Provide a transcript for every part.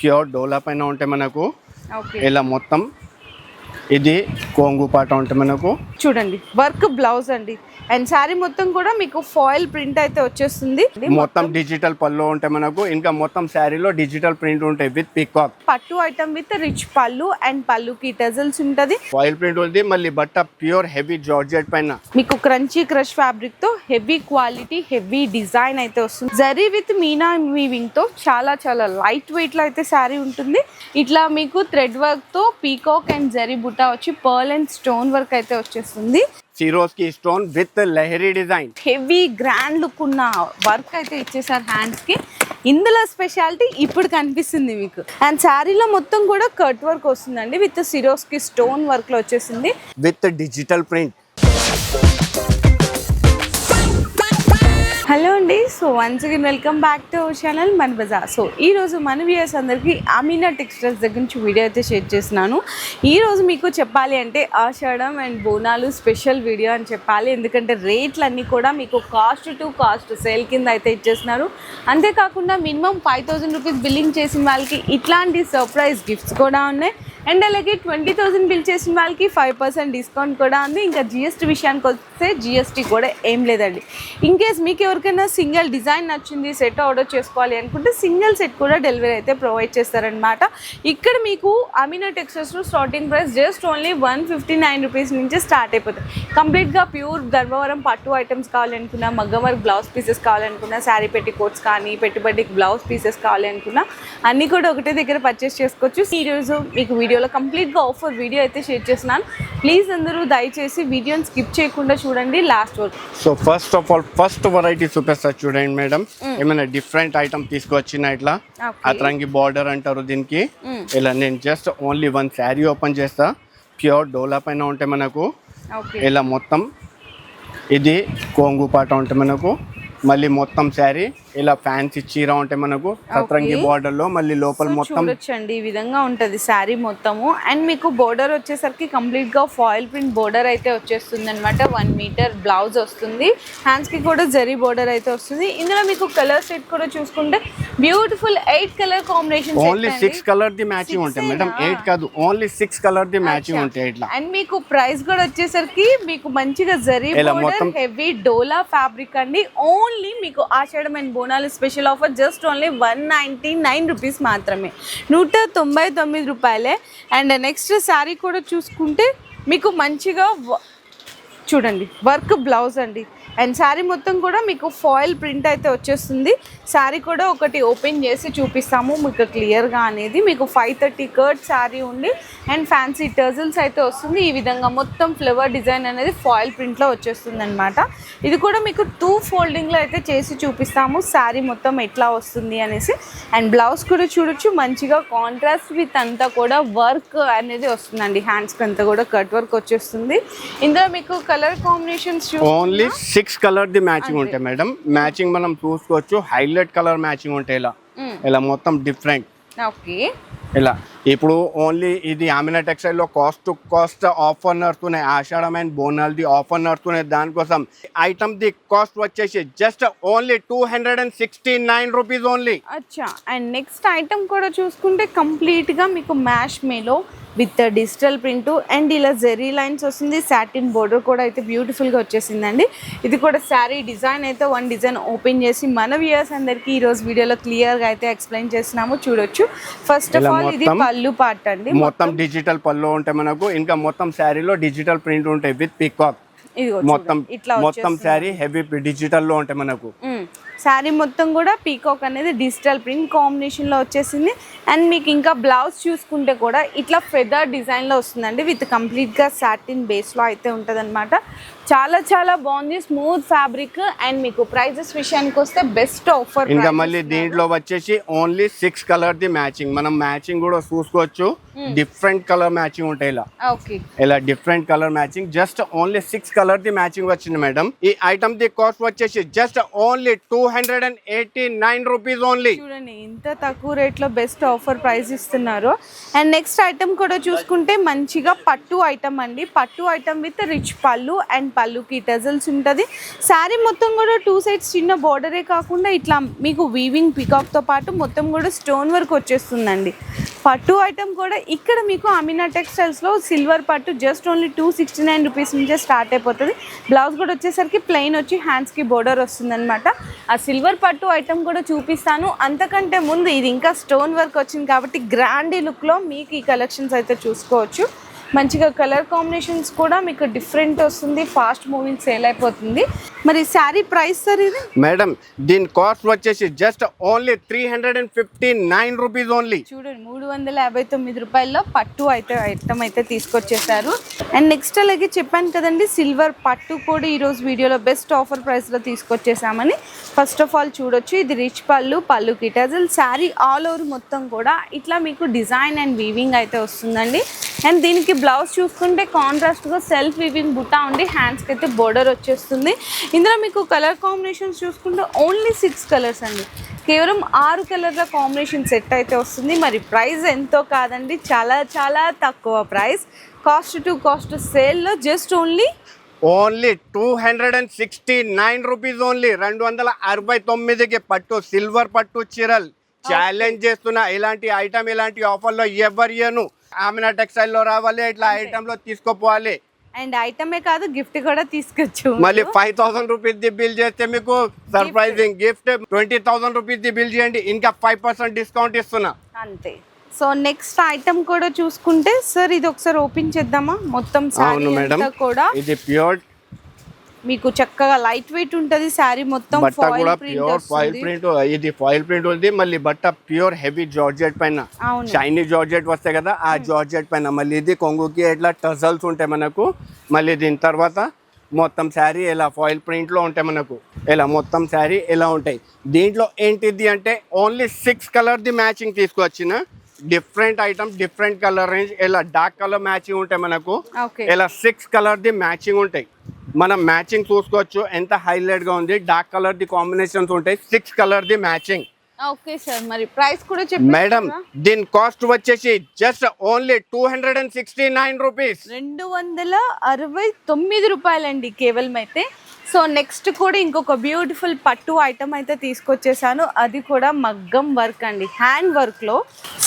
Pure డోలా పైన ఉంటే మనకు ఇలా మొత్తం ఇది కొంగు పాట ఉంటే మనకు. చూడండి వర్క్ బ్లౌజ్ అండి. అండ్ శారీ మొత్తం కూడా మీకు ఫాయిల్ ప్రింట్ అయితే వచ్చేస్తుంది. మొత్తం డిజిటల్ పళ్ళు ఉంటే మనకు ఇంకా మొత్తం శారీలో డిజిటల్ ప్రింట్ ఉంటాయి విత్ పికాక్ పట్టు ఐటమ్ విత్ రిచ్ పళ్ళు అండ్ పళ్ళుకి టెజల్స్ ఉంటుంది. ఫాయిల్ ప్రింట్ ఉంది మళ్ళీ బట్ట ప్యూర్ హెవీ జార్జెట్ పైన. మీకు క్రంచీ క్రష్ ఫ్యాబ్రిక్తో హెవీ క్వాలిటీ హెవీ డిజైన్ అయితే వస్తుంది. జరీ విత్ మీనా వీవింగ్తో చాలా చాలా లైట్ వెయిట్లో అయితే శారీ ఉంటుంది. ఇట్లా మీకు థ్రెడ్ వర్క్తో పీకాక్ అండ్ జరీ బుట్ట వచ్చి పర్ల్ అండ్ స్టోన్ వర్క్ అయితే వచ్చేస్తుంది. సిరోస్కి స్టోన్ విత్ లహరీ డిజైన్ హెవీ గ్రాండ్ లుక్ ఉన్న వర్క్ అయితే ఇచ్చేసారు హ్యాండ్స్కి. ఇందులో స్పెషాలిటీ ఇప్పుడు కనిపిస్తుంది మీకు. అండ్ శారీలో మొత్తం కూడా కట్ వర్క్ వస్తుందండి. విత్ సిరోస్కి స్టోన్ వర్క్లో వచ్చేసింది. విత్ డిజిటల్ ప్రింట్ హలో అండి. So once again welcome back to our channel Mana Bazaar. So ఈ రోజు మన వ్యూయర్స్ అందరికీ అమీనా టెక్స్టైల్స్ దగ్గర నుంచి వీడియో అయితే షేర్ చేస్తున్నాను. ఈరోజు మీకు చెప్పాలి అంటే Ashadham and Bonalu special video అని చెప్పాలి. ఎందుకంటే రేట్లు అన్నీ కూడా మీకు కాస్ట్ టు కాస్ట్ సేల్ కింద అయితే ఇచ్చేస్తున్నారు. అంతేకాకుండా minimum five thousand rupees billing చేసిన వాళ్ళకి ఇట్లాంటి సర్ప్రైజ్ గిఫ్ట్స్ కూడా ఉన్నాయి. అండ్ అలాగే ట్వంటీ థౌసండ్ బిల్ చేసిన వాళ్ళకి ఫైవ్ పర్సెంట్ డిస్కౌంట్ కూడా ఉంది ఇంకా జిఎస్టీ విషయానికి వస్తే జిఎస్టీ కూడా ఏం లేదండి. ఇన్ కేస్ మీకు ఎవరికైనా సింగిల్ డిజైన్ నచ్చింది సెట్ ఆర్డర్ చేసుకోవాలి అనుకుంటే సింగిల్ సెట్ కూడా డెలివరీ అయితే ప్రొవైడ్ చేస్తారనమాట ఇక్కడ మీకు Ameena టెక్స్టైల్స్లో starting price just only one fifty nine rupees నుంచి స్టార్ట్ అయిపోతుంది కంప్లీట్గా ప్యూర్ ధర్మవరం పట్టు ఐటమ్స్ కావాలనుకున్నా మగ్గం వర్క్ బ్లౌజ్ పీసెస్ కావాలనుకున్నా శారీ పెట్టి కోట్స్ కానీ పెట్టుబడికి బ్లౌజ్ పీసెస్ కావాలనుకున్నా అన్నీ కూడా ఒకటే దగ్గర పర్చేస్ చేసుకోవచ్చు. ఈరోజు మీకు వీడియో వీడియోలో కంప్లీట్గా ఆఫర్ వీడియో అయితే షేర్ చేస్తున్నాను. ప్లీజ్ అందరూ దయచేసి వీడియోని స్కిప్ చేయకుండా చూడండి. లాస్ట్ వరకు. So first of all first variety చూపిస్తారు చూడండి మేడం. ఏమైనా డిఫరెంట్ ఐటమ్ తీసుకొచ్చిన ఇట్లా. అతరంగి బార్డర్ అంటారు దీనికి. ఇలా నేను just only one sari open చేస్తా. ప్యూర్ డోలా పైన ఉంటే మనకు. ఇలా మొత్తం ఇది కొంగు పాట ఉంటే మనకు. మళ్ళీ మొత్తం శారీ ఇలా ఫ్యాన్సీ చీర ఉంటే మనకు సతరంగి. బార్డర్లో మళ్ళీ లోపల మొత్తం చూడొచ్చండి ఈ విధంగా ఉంటుంది శారీ మొత్తము. అండ్ మీకు బోర్డర్ వచ్చేసరికి కంప్లీట్గా ఫాయిల్ ప్రింట్ బోర్డర్ అయితే వచ్చేస్తుంది అనమాట వన్ మీటర్ బ్లౌజ్ వస్తుంది. హ్యాండ్స్కి కూడా జరీ బోర్డర్ అయితే వస్తుంది. ఇందులో మీకు కలర్ సెట్ కూడా చూసుకుంటే beautiful eight colour combination only six colour the matching ఉంటాయి మేడం? ఎయిట్ కాదు only six colour the matching ఉంటాయి ఇట్లా. అండ్ మీకు ప్రైస్ కూడా వచ్చేసరికి మీకు మంచిగా జరీ బోర్డర్ హెవీ డోలా ఫ్యాబ్రిక్ అండి. ఓన్లీ మీకు Ashadham and Bonalu special offer just only one ninety nine rupees మాత్రమే. నూట తొంభై తొమ్మిది రూపాయలే. అండ్ నెక్స్ట్ శారీ కూడా చూసుకుంటే మీకు మంచిగా వ- చూడండి వర్క్ బ్లౌజ్ అండి. అండ్ శారీ మొత్తం కూడా మీకు ఫాయిల్ ప్రింట్ అయితే వచ్చేస్తుంది. శారీ కూడా ఒకటి ఓపెన్ చేసి చూపిస్తాము మీకు క్లియర్గా అనేది. మీకు ఫైవ్ థర్టీ కర్ట్ శారీ ఉండి అండ్ ఫ్యాన్సీ టర్జిల్స్ అయితే వస్తుంది. ఈ విధంగా మొత్తం ఫ్లవర్ డిజైన్ అనేది ఫాయిల్ ప్రింట్లో వచ్చేస్తుంది అనమాట ఇది కూడా మీకు టూ ఫోల్డింగ్లో అయితే చేసి చూపిస్తాము. శారీ మొత్తం ఎట్లా వస్తుంది అనేసి. అండ్ బ్లౌజ్ కూడా చూడొచ్చు. మంచిగా కాంట్రాస్ట్ విత్ అంతా కూడా వర్క్ అనేది వస్తుందండి. హ్యాండ్స్కి అంతా కూడా కట్ వర్క్ వచ్చేస్తుంది. ఇందులో మీకు colour combinations only six colour the matching ఉంటాయి మేడం మ్యాచింగ్ మనం చూసుకోవచ్చు. హైలైట్ కలర్ మ్యాచింగ్ ఉంటాయి ఇలా. ఇలా మొత్తం డిఫరెంట్ ఓకే. ఇలా. ఇప్పుడు ఓన్లీ ఇది ఆమినా టెక్స్టైల్లో కాస్ట్ టు కాస్ట్ ఆఫర్ నడుస్తున్నాయి Ashadham and Bonal the offer నడుస్తున్నాయి దానికోసం ఐటమ్ ది కాస్ట్ వచ్చేసి just only two hundred and sixty nine rupees only అచ్చా. అండ్ నెక్స్ట్ ఐటమ్ కూడా చూసుకుంటే కంప్లీట్గా మీకు మ్యాష్ మేలో విత్ డిజిటల్ ప్రింట్ అండ్ ఇలా జెరీ లైన్స్ వస్తుంది. సాటిన్ బోర్డర్ కూడా అయితే బ్యూటిఫుల్గా వచ్చేసిందండి. ఇది కూడా శారీ డిజైన్ అయితే వన్ డిజైన్ ఓపెన్ చేసి మన వ్యూయర్స్ అందరికీ ఈరోజు వీడియోలో క్లియర్గా అయితే ఎక్స్ప్లెయిన్ చేస్తున్నాము. చూడొచ్చు. ఫస్ట్ ఆఫ్ ఆల్ ఇది పళ్ళు పార్ట్ అండి. మొత్తం డిజిటల్ పళ్ళు ఉంటాయి మనకు ఇంకా మొత్తం శారీలో డిజిటల్ ప్రింట్ ఉంటాయి విత్ పికాక్ మొత్తం. ఇట్లా మొత్తం శారీ హెవీ డిజిటల్లో ఉంటాయి మనకు. శారీ మొత్తం కూడా పీకాక్ అనేది డిజిటల్ ప్రింట్ కాంబినేషన్లో వచ్చేసింది. అండ్ మీకు ఇంకా బ్లౌజ్ చూసుకుంటే కూడా ఇట్లా ఫెదర్ డిజైన్లో వస్తుందండి. విత్ కంప్లీట్గా సాటిన్ బేస్లో అయితే ఉంటుంది చాలా చాలా బాగుంది స్మూత్ ఫ్యాబ్రిక్ అండ్ మీకు ప్రైజెస్ విషయానికి వస్తే బెస్ట్ ఆఫర్ ఇంకా మళ్ళీ దీంట్లో వచ్చేసి only six colour the matching మనం మ్యాచింగ్ కూడా చూసుకోవచ్చు. డిఫరెంట్ కలర్ మ్యాచింగ్ ఉంటాయి ఇలా. ఓకే ఇలా different colour matching just only six colour the matching వచ్చింది మేడం ఈ ఐటమ్ ది కాస్ట్ వచ్చేసి just only two hundred and eighty nine rupees only చూడండి ఇంత తక్కువ రేట్లో బెస్ట్ ఆఫర్ ప్రైస్ ఇస్తున్నారు. అండ్ నెక్స్ట్ ఐటమ్ కూడా చూసుకుంటే మంచిగా పట్టు ఐటమ్ అండి. పట్టు ఐటమ్ విత్ రిచ్ పళ్ళు అండ్ పళ్ళుకి టజల్స్ ఉంటుంది. శారీ మొత్తం కూడా టూ సైడ్స్ చిన్న బోర్డరే కాకుండా ఇట్లా మీకు వీవింగ్ పికాక్తో పాటు మొత్తం కూడా స్టోన్ వర్క్ వచ్చేస్తుందండి. పట్టు ఐటమ్ కూడా ఇక్కడ మీకు అమినా టెక్స్టైల్స్లో సిల్వర్ పట్టు just only two sixty nine rupees నుంచే స్టార్ట్ అయిపోతుంది. బ్లౌజ్ కూడా వచ్చేసరికి ప్లెయిన్ వచ్చి హ్యాండ్స్కి బోర్డర్ వస్తుందన్నమాట. ఆ సిల్వర్ పట్టు ఐటమ్ కూడా చూపిస్తాను. అంతకంటే ముందు ఇది ఇంకా స్టోన్ వర్క్ వచ్చింది కాబట్టి గ్రాండీ లుక్లో మీకు ఈ కలెక్షన్స్ అయితే చూసుకోవచ్చు. మంచిగా కలర్ కాంబినేషన్స్ కూడా మీకు డిఫరెంట్ వస్తుంది ఫాస్ట్ మూవింగ్ సేల్ అయిపోతుంది. మరి శారీ ప్రైస్ సార్ ఇది? మేడం దీని కాస్ట్ వచ్చేసి just only three hundred and fifty nine rupees only చూడండి మూడు వందల యాభై తొమ్మిది రూపాయల్లో పట్టు అయితే ఐటమ్ అయితే తీసుకొచ్చేసారు అండ్ నెక్స్ట్ అలాగే చెప్పాను కదండి సిల్వర్ పట్టు కూడా ఈరోజు వీడియోలో బెస్ట్ ఆఫర్ ప్రైస్లో తీసుకొచ్చేసామని ఫస్ట్ ఆఫ్ ఆల్ చూడొచ్చు ఇది రిచ్ పళ్ళు పళ్ళు కిటాజల్ శారీ ఆల్ ఓవర్ మొత్తం కూడా. ఇట్లా మీకు డిజైన్ అండ్ వీవింగ్ అయితే వస్తుందండి. అండ్ దీనికి బ్లౌజ్ చూసుకుంటే కాంట్రాస్ట్గా సెల్ఫ్ వివింగ్ బుట్టా ఉండి హ్యాండ్స్కి అయితే బోర్డర్ వచ్చేస్తుంది. ఇందులో మీకు కలర్ కాంబినేషన్స్ చూసుకుంటే ఓన్లీ సిక్స్ కలర్స్ అండి. కేవలం ఆరు కలర్ల కాంబినేషన్ సెట్ అయితే వస్తుంది. మరి ప్రైస్ ఎంతో కాదండి. చాలా చాలా తక్కువ ప్రైస్ కాస్ట్ టు కాస్ట్ సేల్లో just only only two hundred and sixty nine rupees only రెండు వందల అరవై తొమ్మిదికి పట్టు సిల్వర్ పట్టు చీరల్. ఛాలెంజ్ చేస్తున్నా. ఇలాంటి ఐటమ్ ఇలాంటి ఆఫర్లో ఎవరు ఇయ్యను. ఆమెన టెక్స్టైల్లో రావాలి ఇట్లా ఐటమ్లో తీసుకోపోవాలి. అండ్ ఐటమే కాదు గిఫ్ట్ కూడా తీసుకొచ్చు. మళ్ళీ ఫైవ్ థౌసండ్ రూపీస్ ది బిల్ చేస్తే మీకు surprising gift twenty thousand rupees the bill చేయండి. ఇంకా ఫైవ్ పర్సెంట్ డిస్కౌంట్ ఇస్తున్నా. అంతే. సో నెక్స్ట్ ఐటమ్ కూడా చూసుకుంటే సార్ ఇది ఒకసారి ఓపెన్ చేద్దామా? మొత్తం అవును మేడం. కూడా. ఇది ప్యూర్ మీకు చక్కగా లైట్ వెయిట్ ఉంటది శారీ మొత్తం బట్ట కూడా ప్యూర్ ఫాయిల్. ప్రింట్ ఇది ఫాయిల్ ప్రింట్ ఉంది మళ్ళీ బట్ట ప్యూర్ హెవీ జార్జెట్ పైన. షైనీ జార్జెట్ వస్తాయి కదా ఆ జార్జెట్ పైన. మళ్ళీ ఇది కొంగుకి ఇట్లా టజల్స్ ఉంటాయి మనకు మళ్ళీ దీని తర్వాత మొత్తం శారీ ఇలా ఫాయిల్ ప్రింట్లో ఉంటాయి మనకు ఇలా మొత్తం శారీ ఇలా ఉంటాయి. దీంట్లో ఏంటిది అంటే ఓన్లీ సిక్స్ కలర్ది మ్యాచింగ్ తీసుకొచ్చిన different item different colour range ఇలా డార్క్ కలర్ మ్యాచింగ్ ఉంటాయి మనకు ఇలా సిక్స్ కలర్ది మ్యాచింగ్ ఉంటాయి. మనం మ్యాచింగ్ చూసుకోవచ్చు. ఎంత హైలైట్గా ఉంది? డార్క్ కలర్ది కాంబినేషన్స్ ఉంటాయి. సిక్స్ కలర్ది మ్యాచింగ్ ఓకే సార్ మరి ప్రైస్ కూడా చెప్పండి మేడం దీని కాస్ట్ వచ్చేసి just only two hundred and sixty nine rupees రెండు వందల అరవై తొమ్మిది రూపాయలండి కేవలం అయితే. సో నెక్స్ట్ కూడా ఇంకొక బ్యూటిఫుల్ పట్టు ఐటమ్ అయితే తీసుకొచ్చేసాను. అది కూడా మగ్గం వర్క్ అండి. హ్యాండ్ వర్క్లో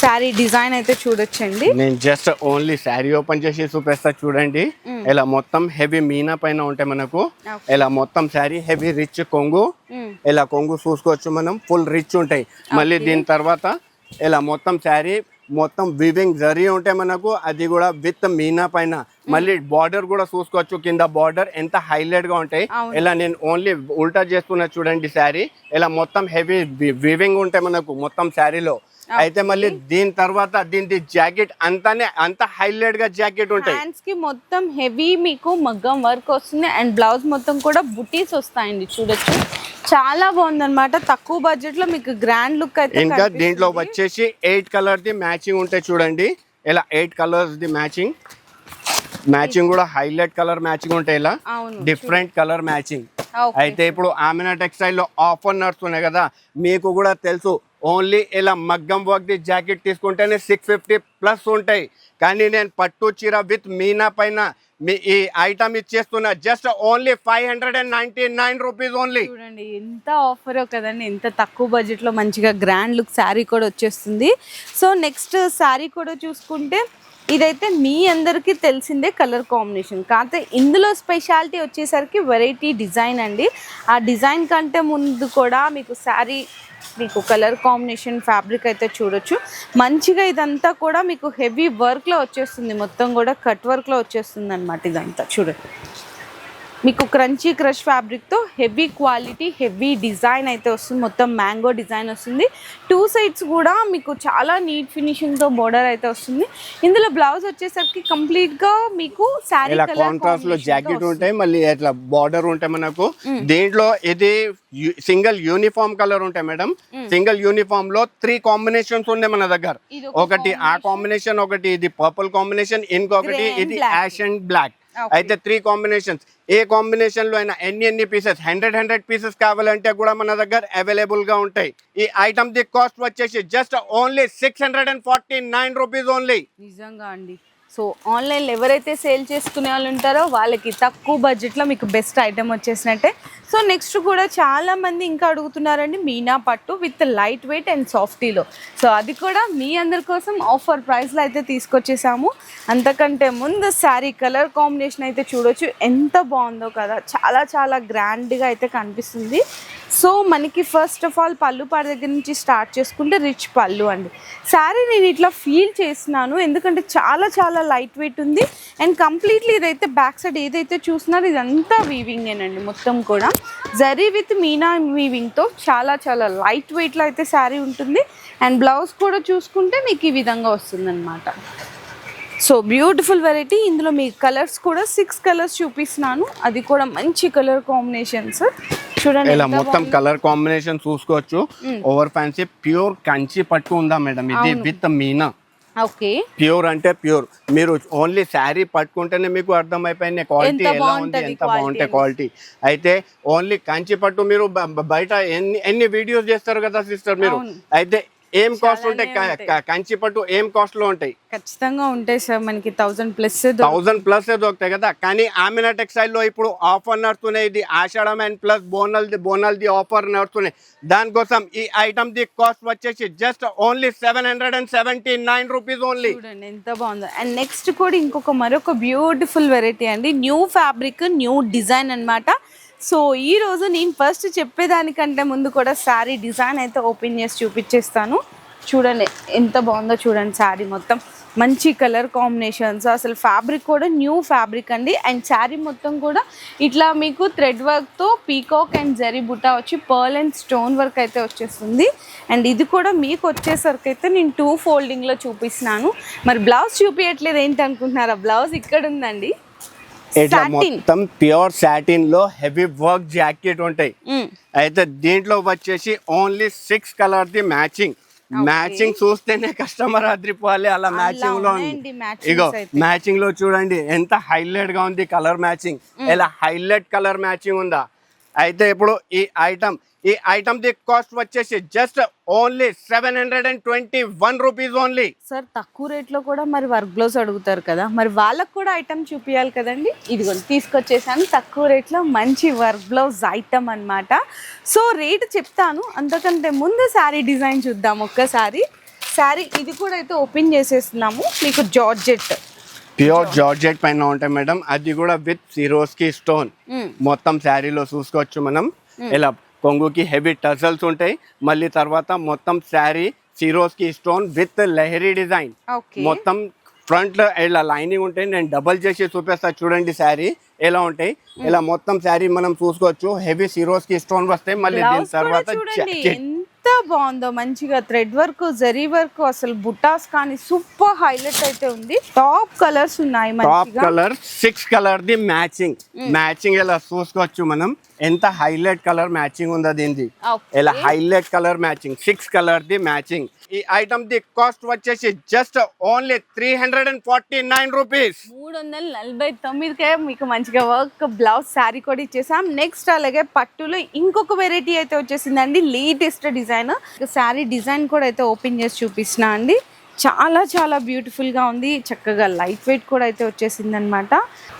శారీ డిజైన్ అయితే చూడొచ్చండి. నేను జస్ట్ ఓన్లీ శారీ ఓపెన్ చేసి చూపిస్తా చూడండి. ఇలా మొత్తం హెవీ మీనా పైన ఉంటాయి మనకు. ఇలా మొత్తం శారీ హెవీ రిచ్ కొంగు. ఇలా కొంగు చూసుకోవచ్చు మనం ఫుల్ రిచ్ ఉంటాయి. మళ్ళీ దీని తర్వాత ఇలా మొత్తం శారీ మొత్తం వివింగ్ జరీ ఉంటాయి మనకు అది కూడా విత్ మీనా పైన. మళ్ళీ బార్డర్ కూడా చూసుకోవచ్చు. కింద బార్డర్ ఎంత హైలైట్గా ఉంటాయి. ఇలా నేను ఓన్లీ ఉల్టా చేస్తున్నా చూడండి శారీ. ఇలా మొత్తం హెవీ వివింగ్ ఉంటాయి మనకు మొత్తం శారీలో అయితే మళ్ళీ దీని తర్వాత దీని జాకెట్ అంతానే అంత హైలైట్గా జాకెట్ ఉంటాయి. హ్యాండ్స్కి మొత్తం హెవీ మీకు మగ్గం వర్క్ వస్తుంది. అండ్ బ్లౌజ్ మొత్తం కూడా బుటీస్ వస్తాయండి చూడొచ్చు. చాలా బాగుందన్నమాట. తక్కువ బడ్జెట్లో మీకు గ్రాండ్ లుక్ అయితే ఇంకా. దీంట్లో వచ్చేసి ఎయిట్ కలర్ ది మ్యాచింగ్ ఉంటాయి చూడండి. ఇలా ఎయిట్ కలర్స్ ది మ్యాచింగ్ మ్యాచింగ్ కూడా హైలైట్ కలర్ మ్యాచింగ్ ఉంటాయి ఇలా. Different colour matching. అయితే ఇప్పుడు ఆమెనా టెక్స్టైల్లో ఆఫర్ నడుస్తున్నాయి కదా మీకు కూడా తెలుసు ఓన్లీ ఇలా మగ్గం వర్క్ ది జాకెట్ తీసుకుంటేనే సిక్స్ ఫిఫ్టీ ప్లస్ ఉంటాయి. కానీ నేను పట్టు చీర విత్ మీనా పైన మీ ఈ item ఇచ్చేస్తున్నా just only five hundred and ninety nine rupees only చూడండి ఎంత ఆఫర్ కదండి ఎంత తక్కువ బడ్జెట్లో మంచిగా గ్రాండ్ లుక్ శారీ కూడా వచ్చేస్తుంది. సో నెక్స్ట్ శారీ కూడా చూసుకుంటే ఇదైతే మీ అందరికీ తెలిసిందే కలర్ కాంబినేషన్. కాకపోతే ఇందులో స్పెషాలిటీ వచ్చేసరికి వెరైటీ డిజైన్ అండి. ఆ డిజైన్ కంటే ముందు కూడా మీకు శారీ మీకు కలర్ కాంబినేషన్ ఫ్యాబ్రిక్ అయితే చూడొచ్చు. మంచిగా ఇదంతా కూడా మీకు హెవీ వర్క్లో వచ్చేస్తుంది. మొత్తం కూడా కట్ వర్క్లో వచ్చేస్తుంది అనమాట ఇదంతా. చూడండి. మీకు క్రంచీ క్రష్ ఫ్యాబ్రిక్తో హెవీ క్వాలిటీ హెవీ డిజైన్ అయితే వస్తుంది. మొత్తం మ్యాంగో డిజైన్ వస్తుంది. టూ సైడ్స్ కూడా మీకు చాలా నీట్ ఫినిషింగ్తో బోర్డర్ అయితే వస్తుంది. ఇందులో బ్లౌజ్ వచ్చేసరికి కంప్లీట్గా మీకు శారీ కాంట్రాస్ట్లో జాకెట్ ఉంటాయి మళ్ళీ ఇట్లా బార్డర్ ఉంటాయి మనకు. దీంట్లో ఇది సింగిల్ యూనిఫామ్ కలర్ ఉంటాయి మేడం. సింగిల్ యూనిఫామ్లో త్రీ కాంబినేషన్స్ ఉన్నాయి మన దగ్గర. ఒకటి ఆ కాంబినేషన్ ఒకటి ఇది పర్పుల్ కాంబినేషన్ ఇంకొకటి ఇది. Ash and black. అయితే త్రీ కాంబినేషన్స్ ఏ కాంబినేషన్లో అయినా ఎన్ని ఎన్ని పీసెస్ హండ్రెడ్ హండ్రెడ్ పీసెస్ కావాలంటే కూడా మన దగ్గర అవైలబుల్గా ఉంటాయి. ఈ ఐటమ్ ది కాస్ట్ వచ్చేసి just only six hundred and forty nine rupees only నిజంగా అండి. సో ఆన్లైన్లో ఎవరైతే సేల్ చేసుకునే వాళ్ళు ఉంటారో వాళ్ళకి తక్కువ బడ్జెట్లో మీకు బెస్ట్ ఐటెం వచ్చేసినట్టే. సో నెక్స్ట్ కూడా చాలా మంది ఇంకా అడుగుతున్నారండి మీనా పట్టు విత్ లైట్ వెయిట్ అండ్ సాఫ్టీలో. సో అది కూడా మీ అందరి కోసం ఆఫర్ ప్రైస్లో అయితే తీసుకొచ్చేసాము. అంతకంటే ముందు శారీ కలర్ కాంబినేషన్ అయితే చూడొచ్చు. ఎంత బాగుందో కదా. చాలా చాలా గ్రాండ్గా అయితే కనిపిస్తుంది. సో మనకి ఫస్ట్ ఆఫ్ ఆల్ పళ్ళు పాడ దగ్గర నుంచి స్టార్ట్ చేసుకుంటే రిచ్ పళ్ళు అండి. శారీ నేను ఇట్లా ఫీల్ చేస్తున్నాను ఎందుకంటే చాలా చాలా లైట్ వెయిట్ ఉంది. అండ్ కంప్లీట్లీ ఇదైతే బ్యాక్ సైడ్ ఏదైతే చూసినారో ఇదంతా వీవింగేనండి మొత్తం కూడా. జరీ విత్ మీనా వీవింగ్తో చాలా చాలా లైట్ వెయిట్లో అయితే శారీ ఉంటుంది. అండ్ బ్లౌజ్ కూడా చూసుకుంటే మీకు ఈ విధంగా వస్తుందన్నమాట. So beautiful variety. ఇందులో మీ కలర్స్ కూడా సిక్స్ కలర్స్ చూపిస్తున్నాను. అది కూడా మంచి కలర్ కాంబినేషన్స్ చూడండి ఇలా మొత్తం. కలర్ కాంబినేషన్ చూసుకోవచ్చు. ఓవర్ ఫ్యాన్సీ ప్యూర్ కంచి పట్టు ఉందా మేడం? ఇది విత్ మీనా. ఓకే. ప్యూర్ అంటే ప్యూర్. మీరు ఓన్లీ శారీ పట్టుకుంటేనే మీకు అర్థమైపోయింది క్వాలిటీ ఎలా ఉంది ఎంత అని. క్వాలిటీ. అయితే ఓన్లీ కంచి పట్టు మీరు బయట ఎన్ని ఎన్ని వీడియోస్ చేస్తారు కదా సిస్టర్ మీరు. అయితే ఏం కాస్ట్ ఉంటాయి. కంచి పట్టు ఏం కాస్ట్లో ఉంటాయి? ఖచ్చితంగా ఉంటాయి సార్ మనకి థౌజండ్ ప్లస్ థౌసండ్ ప్లస్ దొరుకుతాయి కదా? కానీ ఆమెనా టెక్స్టైల్లో ఇప్పుడు ఆఫర్ నడుస్తున్నాయి. ఇది ఆషాఢం అండ్ ప్లస్ బోనల్ ది బోనల్ ది ఆఫర్ నడుస్తున్నాయి. దానికోసం ఈ ఐటమ్ ది కాస్ట్ వచ్చేసి just only seven hundred and seventy nine rupees only చూడండి ఎంత బాగుందో. అండ్ నెక్స్ట్ కూడా ఇంకొక మరొక బ్యూటిఫుల్ వెరైటీ అండి. న్యూ ఫ్యాబ్రిక్ న్యూ డిజైన్ అన్నమాట. సో ఈ రోజు నేను ఫస్ట్ చెప్పేదానికంటే ముందు కూడా శారీ డిజైన్ అయితే ఓపెన్ చేసి చూపించేస్తాను. చూడండి ఎంత బాగుందో చూడండి శారీ మొత్తం. మంచి కలర్ కాంబినేషన్స్. అసలు ఫ్యాబ్రిక్ కూడా న్యూ ఫ్యాబ్రిక్ అండి. అండ్ శారీ మొత్తం కూడా ఇట్లా మీకు థ్రెడ్ వర్క్తో పీకాక్ అండ్ జరీ బుట్టా వచ్చి పర్ల్ అండ్ స్టోన్ వర్క్ అయితే వచ్చేస్తుంది. అండ్ ఇది కూడా మీకు వచ్చేసరికి అయితే నేను టూ ఫోల్డింగ్లో చూపిస్తున్నాను. మరి బ్లౌజ్ చూపించట్లేదు ఏంటి అనుకుంటున్నారా? బ్లౌజ్ ఇక్కడ ఉందండి ఇట్లా. మొత్తం ప్యూర్ సాటిన్లో హెవీ వర్క్ జాకెట్ ఉంటాయి. మ్మ్. అయితే దీంట్లో వచ్చేసి only six colour the matching matching చూస్తేనే కస్టమర్ అదిరిపోవాలి అలా మ్యాచింగ్లో ఉంది. ఇగో. మ్యాచింగ్లో చూడండి ఎంత హైలైట్గా ఉంది కలర్ మ్యాచింగ్ ఇలా హైలైట్ కలర్ మ్యాచింగ్ ఉందా? అయితే ఇప్పుడు ఈ ఐటమ్ ఈ ఐటమ్ ది కాస్ట్ వచ్చేసి just only seven hundred and twenty one rupees only sir తక్కువ రేట్లో కూడా మరి వర్క్ బ్లౌజ్ అడుగుతారు కదా. మరి వాళ్ళకు కూడా ఐటమ్ చూపించాలి కదండి. ఇదిగోండి తీసుకొచ్చేసాను. తక్కువ రేట్లో మంచి వర్క్ బ్లౌజ్ ఐటమ్ అన్నమాట. సో రేట్ చెప్తాను. అంతకంటే ముందు శారీ డిజైన్ చూద్దాం ఒక్కసారి. శారీ ఇది కూడా అయితే ఓపెన్ చేసేస్తున్నాము. మీకు జార్జెట్ ప్యూర్ జార్జెట్ పైన ఉంటాయి మేడం అది కూడా విత్ సిరోస్కి స్టోన్ మొత్తం శారీలో చూసుకోవచ్చు మనం. ఇలా కొంగుకి హెవీ టజల్స్ ఉంటాయి. మళ్ళీ తర్వాత మొత్తం శారీ సిరోస్కి స్టోన్ విత్ లెహరీ డిజైన్. మొత్తం ఫ్రంట్లో ఇలా లైనింగ్ ఉంటాయి. నేను డబల్ చేసి చూపిస్తా చూడండి శారీ ఎలా ఉంటాయి. ఇలా మొత్తం శారీ మనం చూసుకోవచ్చు. హెవీ సిరోస్కి స్టోన్ వస్తాయి. మళ్ళీ దీని తర్వాత. ఎంత బాగుందో మంచిగా థ్రెడ్ వర్క్ జరీ వర్క్ అసలు బుటాస్ కానీ సూపర్ హైలైట్ అయితే ఉంది. టాప్ కలర్స్ ఉన్నాయి top colour six colour the matching matching ఇలా చూసుకోవచ్చు మనం? ఎంత హైలైట్ కలర్ మ్యాచింగ్ ఉందో దీనిది. ఇలా highlight colour matching six colour the matching ఈ ఐటమ్ ది కాస్ట్ వచ్చేసి just only three hundred and forty nine rupees మూడు వందల నలభై తొమ్మిదికే మీకు మంచిగా వర్క్ బ్లౌజ్ శారీ కూడా ఇచ్చేసాం. నెక్స్ట్ అలాగే పట్టులో ఇంకొక వెరైటీ అయితే వచ్చేసిందండి లేటెస్ట్ డిజైన్ శారీ డిజైన్ కూడా అయితే ఓపెన్ చేసి చూపిస్తున్నా అండి. చాలా చాలా బ్యూటిఫుల్గా ఉంది. చక్కగా లైట్ వెయిట్ కూడా అయితే వచ్చేసిందనమాట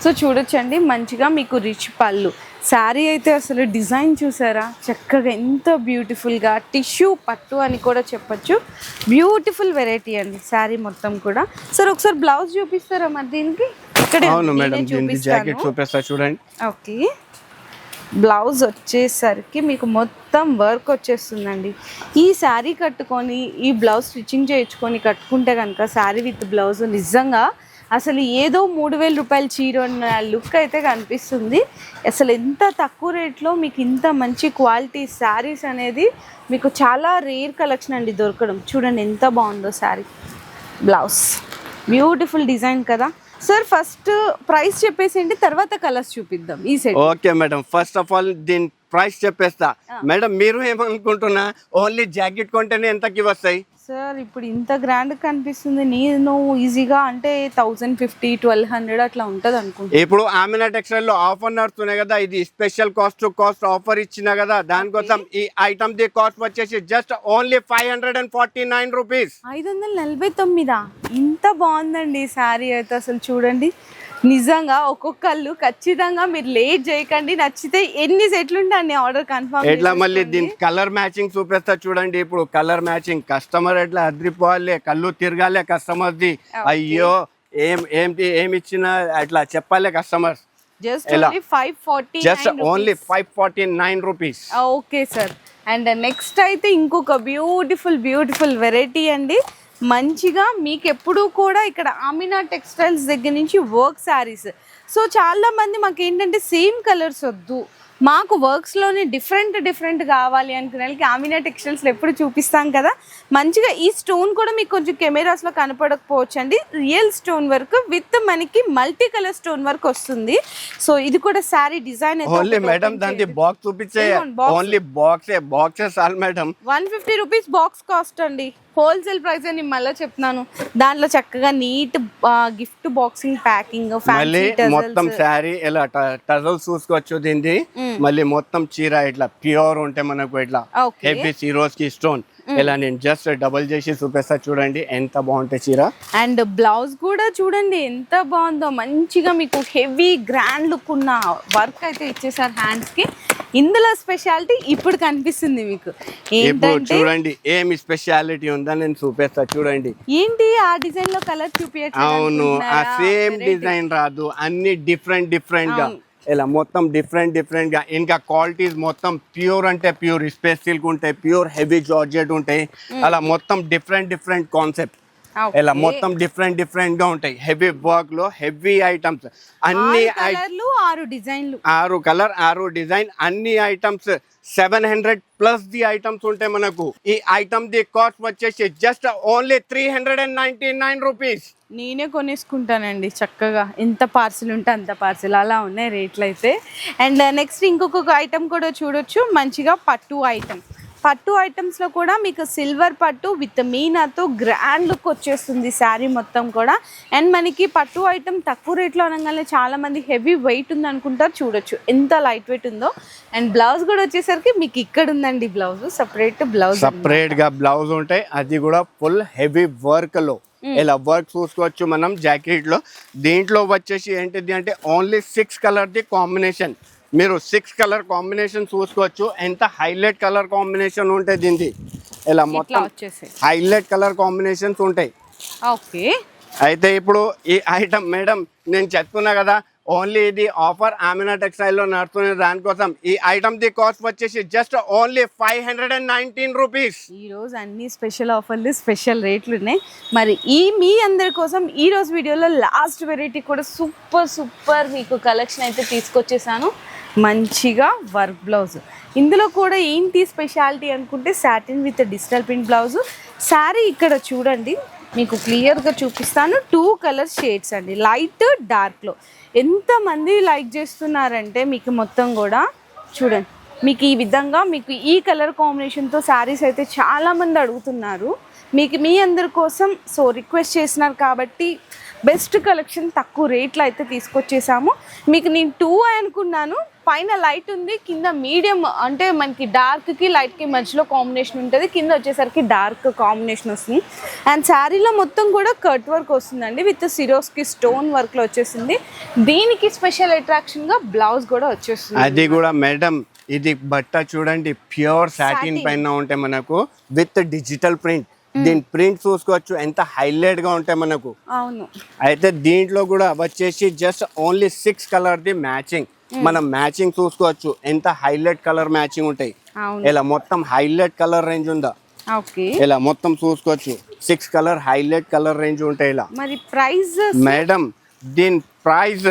సో చూడొచ్చండి మంచిగా మీకు రిచ్ పళ్ళు. శారీ అయితే అసలు డిజైన్ చూసారా? చక్కగా ఎంత బ్యూటిఫుల్గా టిష్యూ పట్టు అని కూడా చెప్పొచ్చు. బ్యూటిఫుల్ వెరైటీ అండి శారీ మొత్తం కూడా. సార్ ఒకసారి బ్లౌజ్ చూపిస్తారా మరి దీనికి? అవును మేడం జాకెట్ చూపిస్తా చూడండి. ఓకే. బ్లౌజ్ వచ్చేసరికి మీకు మొత్తం వర్క్ వచ్చేస్తుందండి. ఈ శారీ కట్టుకొని ఈ బ్లౌజ్ స్టిచ్చింగ్ చేయించుకొని కట్టుకుంటే కనుక శారీ విత్ బ్లౌజ్ నిజంగా అసలు ఏదో మూడు వేల రూపాయల చీర ఉన్న లుక్ అయితే కనిపిస్తుంది. అసలు ఎంత తక్కువ రేట్లో మీకు ఇంత మంచి క్వాలిటీ శారీస్ అనేది మీకు చాలా రేర్ కలెక్షన్ అండి దొరకడం. చూడండి ఎంత బాగుందో శారీ. బ్లౌజ్. బ్యూటిఫుల్ డిజైన్ కదా. సార్ ఫస్ట్ ప్రైస్ చెప్పేసేయండి తర్వాత కలర్స్ చూపిద్దాం. ఈ set. Okay madam. First of all దీని ప్రైస్ చెప్పేస్తా. మేడం మీరు ఏమనుకుంటున్నా? ఓన్లీ జాకెట్ కొంటేనే ఎంతకి వస్తాయి? సార్ ఇప్పుడు ఇంత గ్రాండ్ కనిపిస్తుంది. నేను ఈజీగా అంటే థౌజండ్ ఫిఫ్టీ ట్వెల్వ్ హండ్రెడ్ అట్లా ఉంటుంది అనుకుంటా ఇప్పుడు ఆమెనా టెక్స్టైల్లో ఆఫర్ నడుస్తున్నాయి కదా ఇది స్పెషల్ కాస్ట్ కాస్ట్ ఆఫర్ ఇచ్చిన కదా దానికోసం ఈ ఐటమ్ ది కాస్ట్ వచ్చేసి just only five hundred and forty nine rupees ఐదు వందల నలభై తొమ్మిదా? ఇంత బాగుందండి ఈ శారీ అయితే అసలు చూడండి. నిజంగా ఒక్కొక్కళ్ళు ఖచ్చితంగా మీరు లేట్ చేయకండి. నచ్చితే ఎన్ని సెట్లు అన్ని ఆర్డర్ కన్ఫర్మ్ ఎట్లా మళ్ళీ దీని కలర్ మ్యాచింగ్ చూపిస్తా చూడండి. ఇప్పుడు కలర్ మ్యాచింగ్ కస్టమర్ ఎట్లా అదిరిపోవాలి కళ్ళు తిరగాలి కస్టమర్ ది. అయ్యో ఏం ఏంటి ఏమి ఇచ్చినా అట్లా చెప్పాలి customers just only five forty nine rupees okay sir and next అయితే ఇంకొక బ్యూటిఫుల్ బ్యూటిఫుల్ వెరైటీ అండి. మంచిగా మీకు ఎప్పుడూ కూడా ఇక్కడ అమినా టెక్స్టైల్స్ దగ్గర నుంచి వర్క్ శారీస్ సో చాలా మంది మాకు ఏంటంటే సేమ్ కలర్స్ వద్దు. మాకు వర్క్స్లోనే డిఫరెంట్ డిఫరెంట్ కావాలి అనుకునే వాళ్ళకి ఆమినా టెక్స్టైల్స్లో ఎప్పుడు చూపిస్తాం కదా? మంచిగా ఈ స్టోన్ కూడా మీకు కొంచెం కెమెరాస్లో కనపడకపోవచ్చు అండి రియల్ స్టోన్ వర్క్ విత్ మనకి మల్టీ కలర్ స్టోన్ వర్క్ వస్తుంది. సో ఇది కూడా sari design only madam box చూపించే. ఓన్లీ బాక్సే బాక్సే చాలు madam one fifty rupees box cost అండి. హోల్సేల్ ప్రైస్ అని మళ్ళీ చెప్తున్నాను. దాంట్లో చక్కగా నీట్ గిఫ్ట్ బాక్సింగ్ ప్యాకింగ్ మళ్ళీ మొత్తం శారీ ఇలా టజల్స్ చూసుకోవచ్చు దీన్ని. మళ్ళీ మొత్తం చీర ఇట్లా ప్యూర్ ఉంటే మనకు ఇట్లా హెవీ కి స్టోన్ ఇలా నేను జస్ట్ డబుల్ చేసి చూపిస్తా చూడండి ఎంత బాగుంటాయి చీర. అండ్ బ్లౌజ్ కూడా చూడండి ఎంత బాగుందో. మంచిగా మీకు హెవీ గ్రాండ్ లుక్ ఉన్న వర్క్ అయితే ఇచ్చేసారు హ్యాండ్స్కి ఇందులో స్పెషాలిటీ ఇప్పుడు కనిపిస్తుంది మీకు ఏంటంటే చూడండి ఏమి స్పెషాలిటీ ఉందా నేను చూపిస్తా చూడండి ఏంటి ఆ డిజైన్లో కలర్ అవును ఆ? సేమ్. డిజైన్ రాదు అన్ని డిఫరెంట్ డిఫరెంట్గా. ఇలా మొత్తం డిఫరెంట్ డిఫరెంట్గా ఇంకా క్వాలిటీస్ మొత్తం ప్యూర్ అంటే ప్యూర్ స్పేస్ సిల్క్ ఉంటాయి ప్యూర్ హెవీ జార్జెట్ ఉంటాయి అలా మొత్తం డిఫరెంట్ డిఫరెంట్ కాన్సెప్ట్. ఇలా మొత్తం డిఫరెంట్ డిఫరెంట్గా ఉంటాయి. హెవీ వర్క్లో హెవీ ఐటమ్స్ అన్ని ఆరు డిజైన్లు. ఆరు కలర్ ఆరు డిజైన్ అన్ని ఐటమ్స్ సెవెన్ హండ్రెడ్ ప్లస్ ది ఐటమ్స్ ఉంటాయి మనకు. ఈ ఐటమ్ ది కాస్ట్ వచ్చేసి just only three hundred and ninety nine rupees నేనే కొనేసుకుంటానండి చక్కగా. ఎంత పార్సిల్ ఉంటే అంత పార్సిల్ అలా ఉన్నాయి రేట్లు అయితే అండ్ నెక్స్ట్ ఇంకొక ఐటమ్ కూడా చూడొచ్చు. మంచిగా పట్టు ఐటమ్ పట్టు ఐటమ్స్లో కూడా మీకు సిల్వర్ పట్టు విత్ మీనాతో గ్రాండ్ లుక్ వచ్చేస్తుంది శారీ మొత్తం కూడా. అండ్ మనకి పట్టు ఐటమ్ తక్కువ రేట్లో అనగానే చాలా మంది హెవీ వెయిట్ ఉంది అనుకుంటారు చూడొచ్చు ఎంత లైట్ వెయిట్ ఉందో. అండ్ బ్లౌజ్ కూడా వచ్చేసరికి మీకు ఇక్కడ ఉందండి బ్లౌజ్ సపరేట్ బ్లౌజ్ సపరేట్గా బ్లౌజ్ ఉంటాయి అది కూడా ఫుల్ హెవీ వర్క్లో. ఇలా వర్క్ చూసుకోవచ్చు మనం జాకెట్లో. దీంట్లో వచ్చేసి ఏంటిది అంటే ఓన్లీ సిక్స్ కలర్ ది కాంబినేషన్ మీరు సిక్స్ కలర్ కాంబినేషన్ చూసుకోవచ్చు. ఎంత హైలైట్ కలర్ కాంబినేషన్ ఉంటాయి దీనిది ఇలా మొత్తం హైలైట్ కలర్ కాంబినేషన్స్ ఉంటాయి. ఓకే. అయితే ఇప్పుడు ఈ ఐటమ్ మేడం నేను చెప్తున్నా కదా ఓన్లీ ఇది ఆఫర్ ఆమినా టెక్స్టైల్లో నడుస్తున్న దానికోసం. ఈ ఐటమ్ ది కాస్ట్ వచ్చేసి just only five hundred and nineteen rupees ఈ రోజు అన్ని స్పెషల్ ఆఫర్లు స్పెషల్ రేట్లు ఉన్నాయి. మరి ఈ మీ అందరి కోసం ఈ రోజు వీడియోలో లాస్ట్ వెరైటీ కూడా సూపర్ సూపర్ మీకు కలెక్షన్ అయితే తీసుకొచ్చేసాను. మంచిగా వర్క్ బ్లౌజ్. ఇందులో కూడా ఏంటి స్పెషాలిటీ అనుకుంటే satin with digital print blouse. Sari ఇక్కడ చూడండి మీకు క్లియర్గా చూపిస్తాను. టూ కలర్ షేడ్స్ అండి లైట్ డార్క్లో. ఎంతమంది లైక్ చేస్తున్నారంటే మీకు మొత్తం కూడా చూడండి. మీకు ఈ విధంగా మీకు ఈ కలర్ కాంబినేషన్తో శారీస్ అయితే చాలామంది అడుగుతున్నారు. మీకు మీ అందరి కోసం సో రిక్వెస్ట్ చేసినారు కాబట్టి బెస్ట్ కలెక్షన్ తక్కువ రేట్లో అయితే తీసుకొచ్చేసాము. మీకు నేను టూ అనుకున్నాను. పైన లైట్ ఉంది కింద మీడియం అంటే మనకి డార్క్కి లైట్కి మధ్యలో కాంబినేషన్ ఉంటుంది. కింద వచ్చేసరికి డార్క్ కాంబినేషన్ వస్తుంది. అండ్ శారీలో మొత్తం కూడా కట్ వర్క్ వస్తుందండి విత్ సిరోస్కి స్టోన్ వర్క్లో వచ్చేసింది దీనికి స్పెషల్ అట్రాక్షన్గా బ్లౌజ్ కూడా వచ్చేస్తుంది. అది కూడా మేడం ఇది బట్ట చూడండి ప్యూర్ సాటిన్. పైన ఉంటాయి మనకు విత్ డిజిటల్ ప్రింట్. దీని ప్రింట్ చూసుకోవచ్చు. ఎంత హైలైట్గా ఉంటాయి మనకు. అవును. అయితే దీంట్లో కూడా వచ్చేసి just only six colour the matching. మనం మ్యాచింగ్ చూసుకోవచ్చు. ఎంత హైలైట్ కలర్ మ్యాచింగ్ ఉంటాయి. ఇలా మొత్తం హైలైట్ కలర్ రేంజ్ ఉందా? ఇలా మొత్తం చూసుకోవచ్చు. Six colour highlight colour range ఉంటాయి ఇలా. మరి ప్రైస్ మేడం దీని ప్రైస్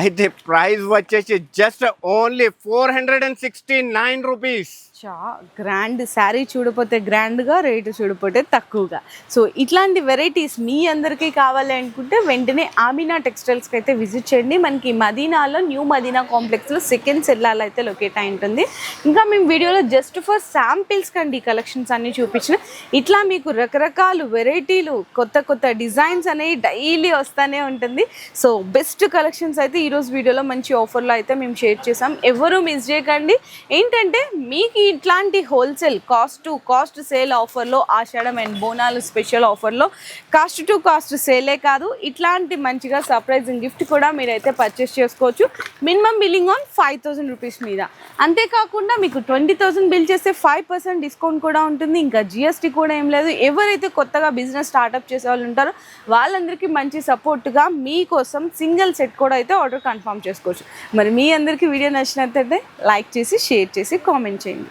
అయితే ప్రైస్ వచ్చేసి just only four hundred and sixty nine rupees. చా గ్రాండ్ శారీ చూడపోతే గ్రాండ్గా రేటు చూడపోతే తక్కువగా. సో ఇట్లాంటి వెరైటీస్ మీ అందరికీ కావాలి అనుకుంటే వెంటనే ఆమినా టెక్స్టైల్స్కి అయితే విజిట్ చేయండి. మనకి మదీనాలో న్యూ మదీనా కాంప్లెక్స్లో సెకండ్ సెల్లాలో అయితే లొకేట్ అయి ఉంటుంది. ఇంకా మేము వీడియోలో జస్ట్ ఫర్ శాంపిల్స్ కండి కలెక్షన్స్ అన్ని చూపించిన. ఇట్లా మీకు రకరకాల వెరైటీలు కొత్త కొత్త డిజైన్స్ అనేవి డైలీ వస్తూనే ఉంటుంది. సో బెస్ట్ కలెక్షన్స్ అయితే ఈరోజు వీడియోలో మంచి ఆఫర్లో అయితే మేము షేర్ చేసాం ఎవరు మిస్ చేయకండి. ఏంటంటే మీకు ఇట్లాంటి wholesale cost to cost sale ఆఫర్లో ఆషాఢం అండ్ బోనాలు స్పెషల్ ఆఫర్లో కాస్ట్ టు కాస్ట్ సేలే కాదు ఇట్లాంటి మంచిగా సర్ప్రైజింగ్ గిఫ్ట్ కూడా మీరైతే పర్చేస్ చేసుకోవచ్చు. Minimum billing on five thousand rupees మీద. అంతేకాకుండా మీకు ట్వంటీ థౌసండ్ బిల్ చేస్తే ఫైవ్ పర్సెంట్ డిస్కౌంట్ కూడా ఉంటుంది. ఇంకా జిఎస్టీ కూడా ఏం లేదు. ఎవరైతే కొత్తగా బిజినెస్ స్టార్ట్అప్ చేసే వాళ్ళు ఉంటారో వాళ్ళందరికీ మంచి సపోర్ట్గా మీకోసం సింగిల్ సెట్ కూడా అయితే ఆర్డర్ కన్ఫర్మ్ చేసుకోవచ్చు. మరి మీ అందరికీ వీడియో నచ్చినట్లయితే లైక్ చేసి షేర్ చేసి కామెంట్ చేయండి.